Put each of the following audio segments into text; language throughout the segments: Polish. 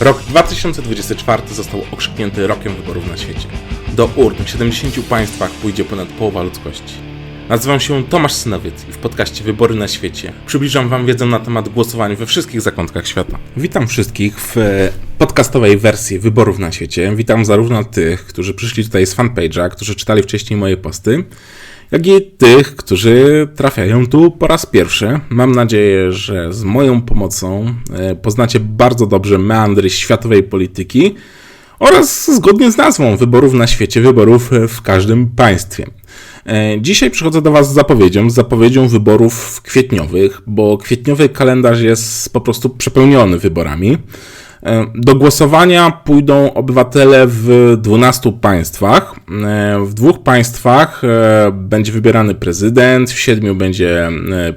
Rok 2024 został okrzyknięty rokiem wyborów na świecie. Do urn w 70 państwach pójdzie ponad połowa ludzkości. Nazywam się Tomasz Synowiec i w podcaście Wybory na świecie przybliżam Wam wiedzę na temat głosowań we wszystkich zakątkach świata. Witam wszystkich w podcastowej wersji Wyborów na świecie. Witam zarówno tych, którzy przyszli tutaj z fanpage'a, którzy czytali wcześniej moje posty, jak i tych, którzy trafiają tu po raz pierwszy. Mam nadzieję, że z moją pomocą e, poznacie bardzo dobrze meandry światowej polityki oraz zgodnie z nazwą wyborów na świecie, wyborów w każdym państwie. E, dzisiaj przychodzę do Was z zapowiedzią, z zapowiedzią wyborów kwietniowych, bo kwietniowy kalendarz jest po prostu przepełniony wyborami. E, do głosowania pójdą obywatele w 12 państwach. E, w dwóch państwach będzie wybierany prezydent, w siedmiu będzie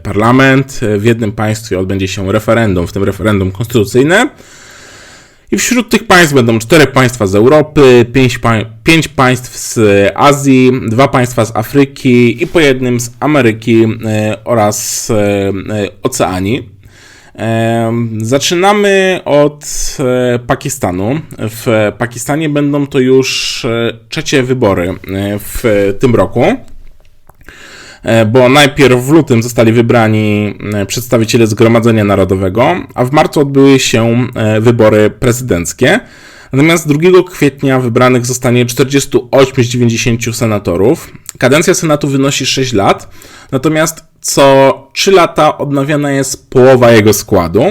parlament, w jednym państwie odbędzie się referendum, w tym referendum konstytucyjne. I wśród tych państw będą cztery państwa z Europy, pięć, pa pięć państw z Azji, dwa państwa z Afryki i po jednym z Ameryki e, oraz e, e, Oceanii. Zaczynamy od Pakistanu. W Pakistanie będą to już trzecie wybory w tym roku. E, bo najpierw w lutym zostali wybrani e, przedstawiciele Zgromadzenia Narodowego, a w marcu odbyły się e, wybory prezydenckie. Natomiast 2 kwietnia wybranych zostanie 48 z 90 senatorów. Kadencja Senatu wynosi 6 lat, natomiast co 3 lata odnawiana jest połowa jego składu.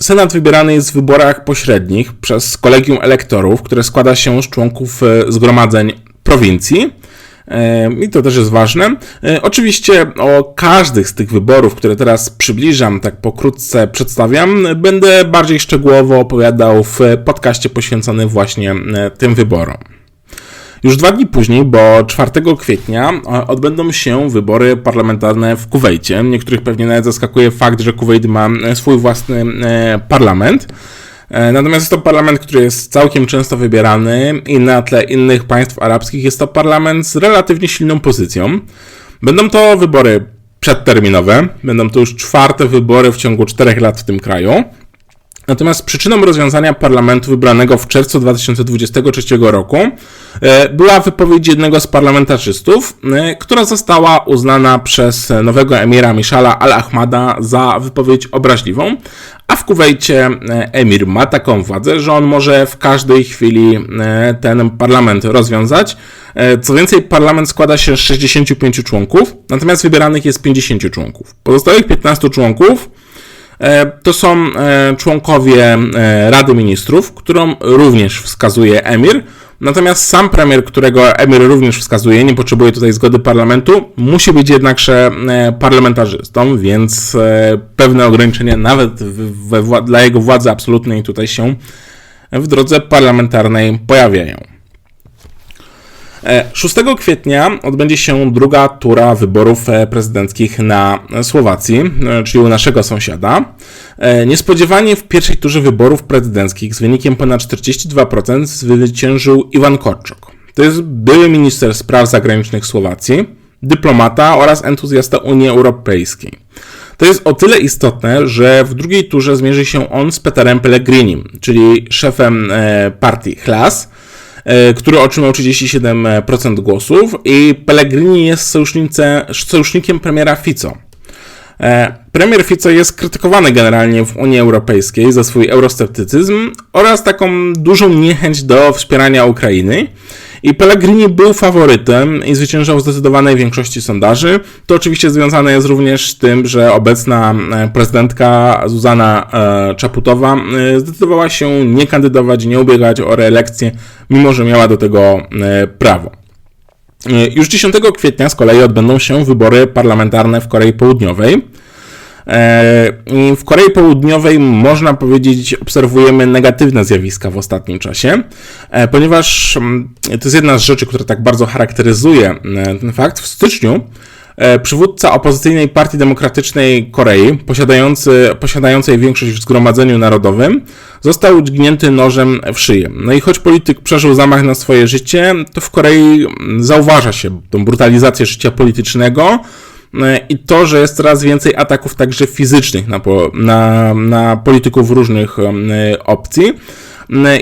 Senat wybierany jest w wyborach pośrednich przez kolegium elektorów, które składa się z członków zgromadzeń prowincji. I to też jest ważne. E, oczywiście o każdych z tych wyborów, które teraz przybliżam, tak pokrótce przedstawiam, będę bardziej szczegółowo opowiadał w podcaście poświęconym właśnie e, tym wyborom. Już dwa dni później, bo 4 kwietnia, e, odbędą się wybory parlamentarne w Kuwejcie. Niektórych pewnie nawet zaskakuje fakt, że Kuwejt ma swój własny parlament. E, natomiast jest to parlament, który jest całkiem często wybierany i na tle innych państw arabskich jest to parlament z relatywnie silną pozycją. Będą to wybory przedterminowe, będą to już czwarte wybory w ciągu czterech lat w tym kraju. Natomiast przyczyną rozwiązania parlamentu wybranego w czerwcu 2023 roku e, była wypowiedź jednego z parlamentarzystów, e, która została uznana przez nowego emira Mishala al-Ahmada za wypowiedź obraźliwą, a w Kuwejcie e, emir ma taką władzę, że on może w każdej chwili ten parlament rozwiązać. Co więcej, parlament składa się z 65 członków, natomiast wybieranych jest 50 członków. Pozostałych 15 członków to są e, członkowie e, Rady Ministrów, którą również wskazuje emir. Natomiast sam premier, którego emir również wskazuje, nie potrzebuje tutaj zgody parlamentu, musi być jednakże parlamentarzystą, więc pewne ograniczenia nawet dla jego władzy absolutnej tutaj się w drodze parlamentarnej pojawiają. 6 e, kwietnia odbędzie się druga tura wyborów e, prezydenckich na Słowacji, e, czyli u naszego sąsiada. Niespodziewanie w pierwszej turze wyborów prezydenckich z wynikiem ponad 42% zwyciężył Iwan Korczok. To jest były minister spraw zagranicznych Słowacji, dyplomata oraz entuzjasta Unii Europejskiej. To jest o tyle istotne, że w drugiej turze zmierzy się on z Peterem Pellegrinim, czyli szefem partii Hlas, który otrzymał 37% głosów i Pellegrini jest sojusznikiem premiera Fico. E, premier Fico jest krytykowany generalnie w Unii Europejskiej za swój eurosceptycyzm oraz taką dużą niechęć do wspierania Ukrainy. I Pellegrini był faworytem i zwyciężał w zdecydowanej większości sondaży. To oczywiście związane jest również z tym, że obecna e, prezydentka Zuzana e, Czaputowa e, zdecydowała się nie kandydować, nie ubiegać o reelekcję, mimo że miała do tego prawo. Już 10 kwietnia z kolei odbędą się wybory parlamentarne w Korei Południowej. E, w Korei Południowej można powiedzieć, obserwujemy negatywne zjawiska w ostatnim czasie, e, ponieważ mm, to jest jedna z rzeczy, która tak bardzo charakteryzuje e, ten fakt. W styczniu przywódca opozycyjnej Partii Demokratycznej Korei, posiadający, posiadającej większość w Zgromadzeniu Narodowym, został udźgnięty nożem w szyję. No i choć polityk przeżył zamach na swoje życie, to w Korei zauważa się tą brutalizację życia politycznego, i to, że jest coraz więcej ataków także fizycznych na, na, na polityków różnych opcji.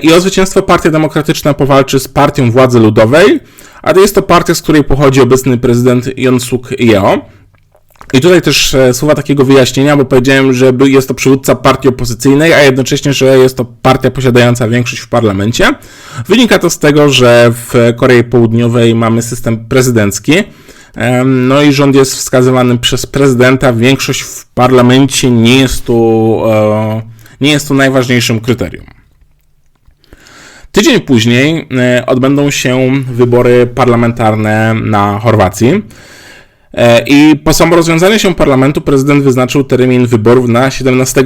I o zwycięstwo Partia Demokratyczna powalczy z Partią Władzy Ludowej, a to jest to partia, z której pochodzi obecny prezydent Jon Suk Yeo. I tutaj też e, słowa takiego wyjaśnienia, bo powiedziałem, że jest to przywódca partii opozycyjnej, a jednocześnie, że jest to partia posiadająca większość w parlamencie. Wynika to z tego, że w Korei Południowej mamy system prezydencki. No i rząd jest wskazywany przez prezydenta. Większość w parlamencie nie jest tu, e, nie jest tu najważniejszym kryterium. Tydzień później e, odbędą się wybory parlamentarne na Chorwacji. E, I po samorozwiązaniu się parlamentu prezydent wyznaczył termin wyborów na 17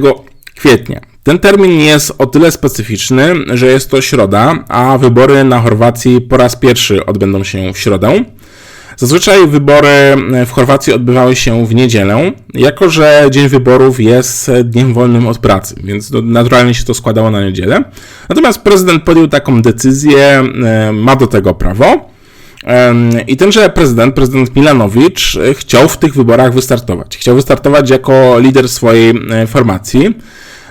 kwietnia. Ten termin jest o tyle specyficzny, że jest to środa, a wybory na Chorwacji po raz pierwszy odbędą się w środę. Zazwyczaj wybory w Chorwacji odbywały się w niedzielę, jako że dzień wyborów jest dniem wolnym od pracy, więc naturalnie się to składało na niedzielę. Natomiast prezydent podjął taką decyzję, e, ma do tego prawo. I tenże prezydent, prezydent Milanowicz, e, chciał w tych wyborach wystartować. Chciał wystartować jako lider swojej e, formacji.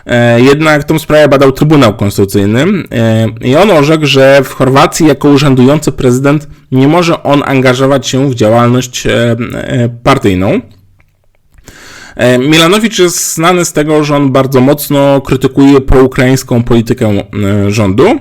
E, jednak tą sprawę badał Trybunał Konstytucyjny i on orzekł, że w Chorwacji jako urzędujący prezydent nie może on angażować się w działalność partyjną. Milanowicz jest znany z tego, że on bardzo mocno krytykuje proukraińską politykę rządu.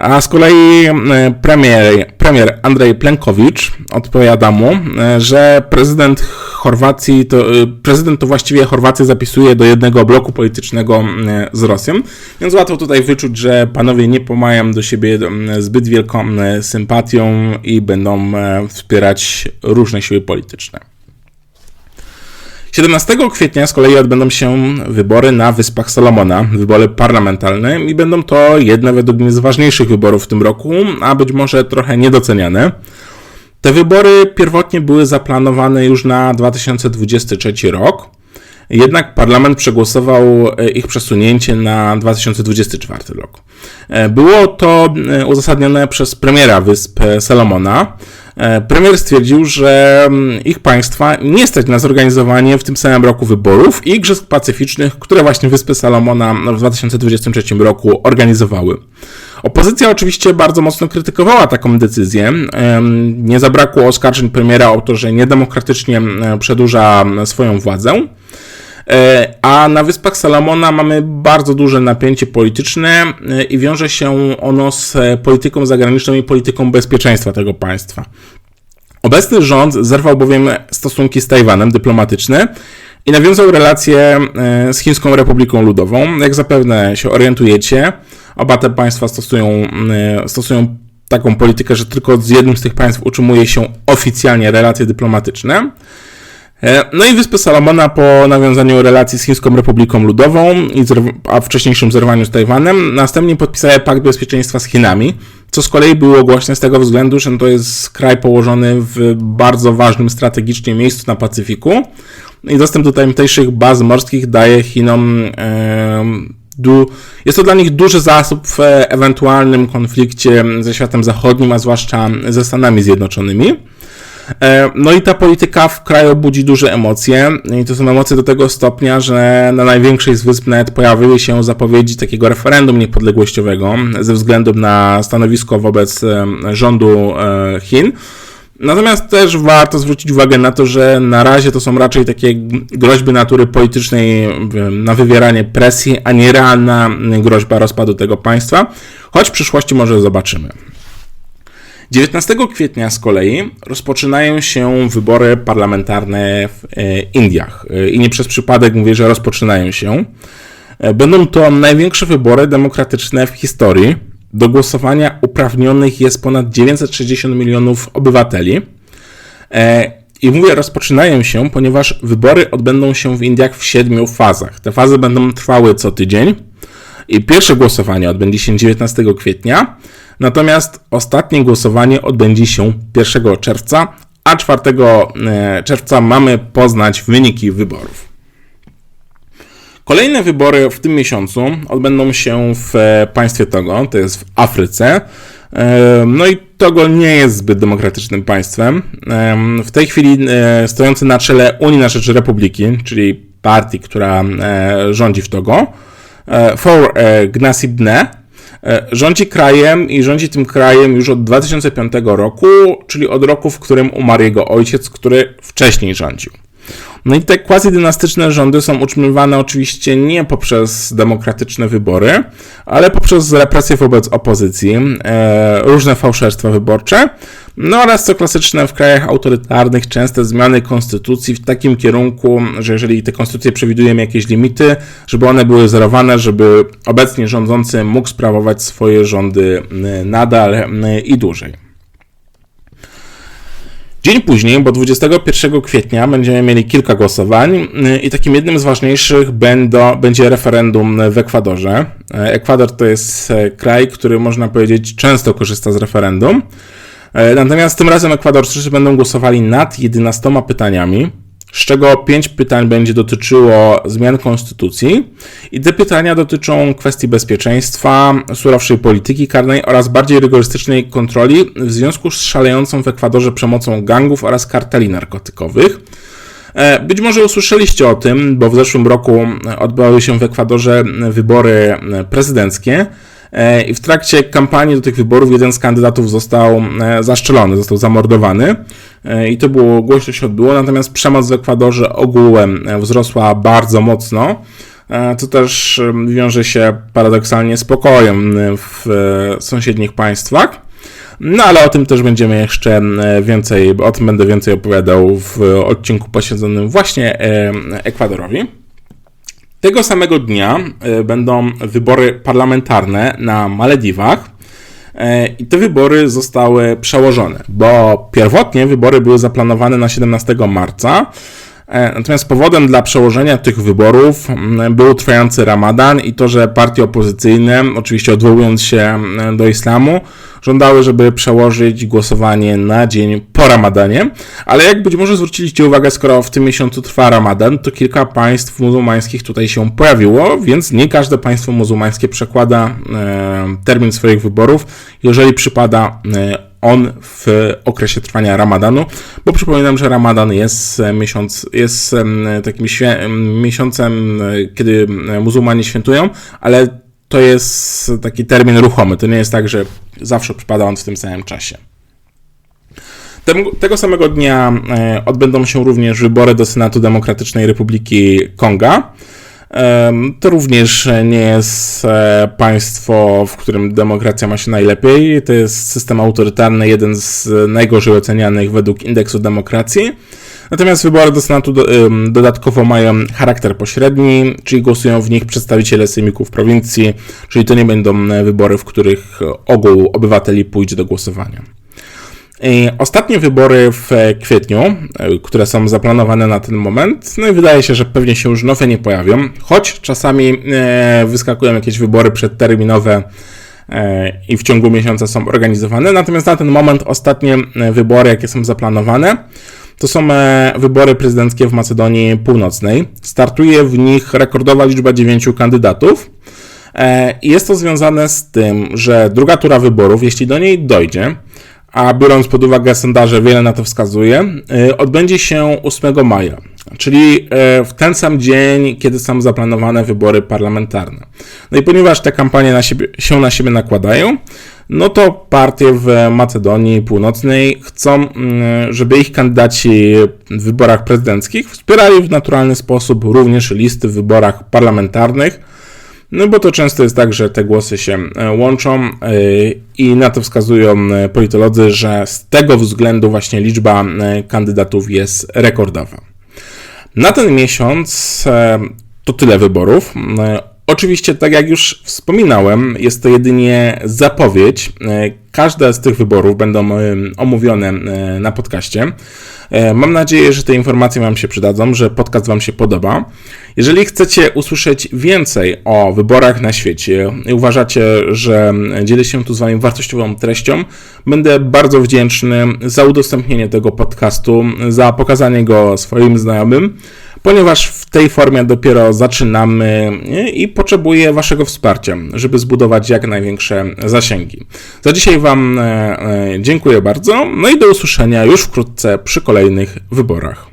A z kolei e, premier, premier Andrzej Plenkowicz odpowiada mu, e, że prezydent Chorwacji, to, e, prezydent to właściwie Chorwację zapisuje do jednego bloku politycznego z Rosją, więc łatwo tutaj wyczuć, że panowie nie pomają do siebie zbyt wielką sympatią i będą wspierać różne siły polityczne. 17 kwietnia z kolei odbędą się wybory na Wyspach Salomona, wybory parlamentarne i będą to jedne według mnie z ważniejszych wyborów w tym roku, a być może trochę niedoceniane. Te wybory pierwotnie były zaplanowane już na 2023 rok, jednak parlament przegłosował e, ich przesunięcie na 2024 rok. E, było to e, uzasadnione przez premiera Wysp Salomona, premier stwierdził, że mm, ich państwa nie stać na zorganizowanie w tym samym roku wyborów i igrzysk pacyficznych, które właśnie Wyspy Salomona w 2023 roku organizowały. Opozycja oczywiście bardzo mocno krytykowała taką decyzję. Nie zabrakło oskarżeń premiera o to, że niedemokratycznie przedłuża swoją władzę. E, a na Wyspach Salomona mamy bardzo duże napięcie polityczne e, i wiąże się ono z polityką zagraniczną i polityką bezpieczeństwa tego państwa. Obecny rząd zerwał bowiem stosunki z Tajwanem dyplomatyczne i nawiązał relacje e, z Chińską Republiką Ludową. Jak zapewne się orientujecie, oba te państwa stosują, stosują taką politykę, że tylko z jednym z tych państw utrzymuje się oficjalnie relacje dyplomatyczne. E, no i Wyspy Salomona po nawiązaniu relacji z Chińską Republiką Ludową, a wcześniejszym zerwaniu z Tajwanem, następnie podpisały pakt bezpieczeństwa z Chinami, co z kolei było głośne z tego względu, że to jest kraj położony w bardzo ważnym strategicznie miejscu na Pacyfiku i dostęp do tamtejszych baz morskich daje Chinom e, jest to dla nich duży zasób w ewentualnym konflikcie ze światem zachodnim, a zwłaszcza ze Stanami Zjednoczonymi. E, no i ta polityka w kraju budzi duże emocje i to są emocje do tego stopnia, że na największej z wysp nawet pojawiły się zapowiedzi takiego referendum niepodległościowego ze względu na stanowisko wobec e, rządu e, Chin. Natomiast też warto zwrócić uwagę na to, że na razie to są raczej takie groźby natury politycznej na wywieranie presji, a nie realna groźba rozpadu tego państwa, choć w przyszłości może zobaczymy. 19 kwietnia z kolei rozpoczynają się wybory parlamentarne w e, Indiach. E, I nie przez przypadek mówię, że rozpoczynają się. E, będą to największe wybory demokratyczne w historii. Do głosowania uprawnionych jest ponad 960 milionów obywateli. I mówię, rozpoczynają się, ponieważ wybory odbędą się w Indiach w siedmiu fazach. Te fazy będą trwały co tydzień. I pierwsze głosowanie odbędzie się 19 kwietnia, Natomiast ostatnie głosowanie odbędzie się 1 czerwca, a 4 e, czerwca mamy poznać wyniki wyborów. Kolejne wybory w tym miesiącu odbędą się w państwie Togo, to jest w Afryce. No i Togo nie jest zbyt demokratycznym państwem. W tej chwili stojący na czele Unii na rzecz Republiki, czyli partii, która rządzi w Togo, For Gnasibne, rządzi krajem i rządzi tym krajem już od 2005 roku, czyli od roku, w którym umarł jego ojciec, który wcześniej rządził. No i te quasi-dynastyczne rządy są utrzymywane oczywiście nie poprzez demokratyczne wybory, ale poprzez represje wobec opozycji, e, różne fałszerstwa wyborcze, no oraz co klasyczne w krajach autorytarnych częste zmiany konstytucji w takim kierunku, że jeżeli te konstytucje przewidują jakieś limity, żeby one były zerowane, żeby obecnie rządzący mógł sprawować swoje rządy e, nadal e, i dłużej. Dzień później, bo 21 kwietnia, będziemy mieli kilka głosowań i takim jednym z ważniejszych będą, będzie referendum w Ekwadorze. Ekwador to jest e, kraj, który można powiedzieć często korzysta z referendum. Natomiast tym razem Ekwadorczycy będą głosowali nad 11 pytaniami z czego pięć pytań będzie dotyczyło zmian konstytucji i te pytania dotyczą kwestii bezpieczeństwa, surowszej polityki karnej oraz bardziej rygorystycznej kontroli w związku z szalejącą w Ekwadorze przemocą gangów oraz karteli narkotykowych. E, być może usłyszeliście o tym, bo w zeszłym roku odbywały się w Ekwadorze wybory prezydenckie. E, I w trakcie kampanii do tych wyborów jeden z kandydatów został e, zaszczelony, został zamordowany. E, I to było głośno się odbyło, natomiast przemoc w Ekwadorze ogółem wzrosła bardzo mocno. Co też wiąże się paradoksalnie z pokojem w sąsiednich państwach. No ale o tym też będziemy jeszcze więcej, o tym będę więcej opowiadał w odcinku poświęconym właśnie Ekwadorowi. Tego samego dnia e, będą wybory parlamentarne na Malediwach. E, I te wybory zostały przełożone, bo pierwotnie wybory były zaplanowane na 17 marca, Natomiast powodem dla przełożenia tych wyborów był trwający ramadan i to, że partie opozycyjne, oczywiście odwołując się do islamu, żądały, żeby przełożyć głosowanie na dzień po ramadanie, ale jak być może zwróciliście uwagę, skoro w tym miesiącu trwa ramadan, to kilka państw muzułmańskich tutaj się pojawiło, więc nie każde państwo muzułmańskie przekłada e, termin swoich wyborów, jeżeli przypada e, on w okresie trwania ramadanu, bo przypominam, że ramadan jest miesiąc, jest takim miesiącem, e, kiedy muzułmanie świętują, ale to jest taki termin ruchomy. To nie jest tak, że zawsze przypada on w tym samym czasie. Tego samego dnia e, odbędą się również wybory do Senatu Demokratycznej Republiki Konga. To również nie jest e, państwo, w którym demokracja ma się najlepiej. To jest system autorytarny, jeden z najgorzej ocenianych według indeksu demokracji. Natomiast wybory do Senatu do, dodatkowo mają charakter pośredni, czyli głosują w nich przedstawiciele sejmików prowincji, czyli to nie będą wybory, w których ogół obywateli pójdzie do głosowania. Ostatnie wybory w kwietniu, e, które są zaplanowane na ten moment, no i wydaje się, że pewnie się już nowe nie pojawią, choć czasami e, wyskakują jakieś wybory przedterminowe i w ciągu miesiąca są organizowane. Natomiast na ten moment ostatnie wybory, jakie są zaplanowane, to są e, wybory prezydenckie w Macedonii Północnej. Startuje w nich rekordowa liczba dziewięciu kandydatów. E, jest to związane z tym, że druga tura wyborów, jeśli do niej dojdzie, a biorąc pod uwagę sondaże, wiele na to wskazuje, e, odbędzie się 8 maja, czyli w ten sam dzień, kiedy są zaplanowane wybory parlamentarne. No i ponieważ te kampanie na siebie, się na siebie nakładają, no to partie w Macedonii Północnej chcą, mm, żeby ich kandydaci w wyborach prezydenckich wspierali w naturalny sposób również listy w wyborach parlamentarnych. No bo to często jest tak, że te głosy się e, łączą e, i na to wskazują e, politolodzy, że z tego względu właśnie liczba kandydatów jest rekordowa. Na ten miesiąc to tyle wyborów. Oczywiście, tak jak już wspominałem, jest to jedynie zapowiedź. Każde z tych wyborów będą omówione na podcaście. Mam nadzieję, że te informacje Wam się przydadzą, że podcast Wam się podoba. Jeżeli chcecie usłyszeć więcej o wyborach na świecie i uważacie, że dzielę się tu z Wami wartościową treścią, będę bardzo wdzięczny za udostępnienie tego podcastu, za pokazanie go swoim znajomym ponieważ w tej formie dopiero zaczynamy nie, i potrzebuję Waszego wsparcia, żeby zbudować jak największe zasięgi. Za dzisiaj Wam e, e, dziękuję bardzo, no i do usłyszenia już wkrótce przy kolejnych wyborach.